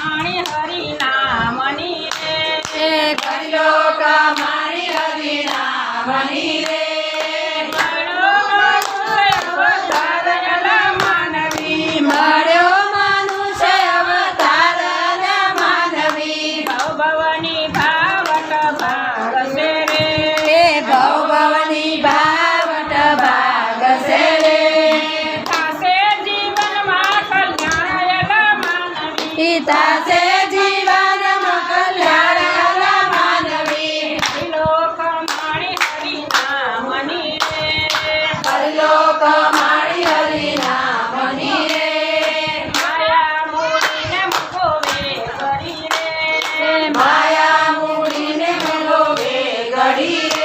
કમાણી હરી નામની કર્યો કમાણી હરિનામની રે પિતા જીવન કલ્યાણ માનવી. લોક માણી હરી નામ રે હરિલોક માણી હરી નામ માયા મૂડીને મગોવે ઘડી માયા મૂડીને મગોવે ઘડી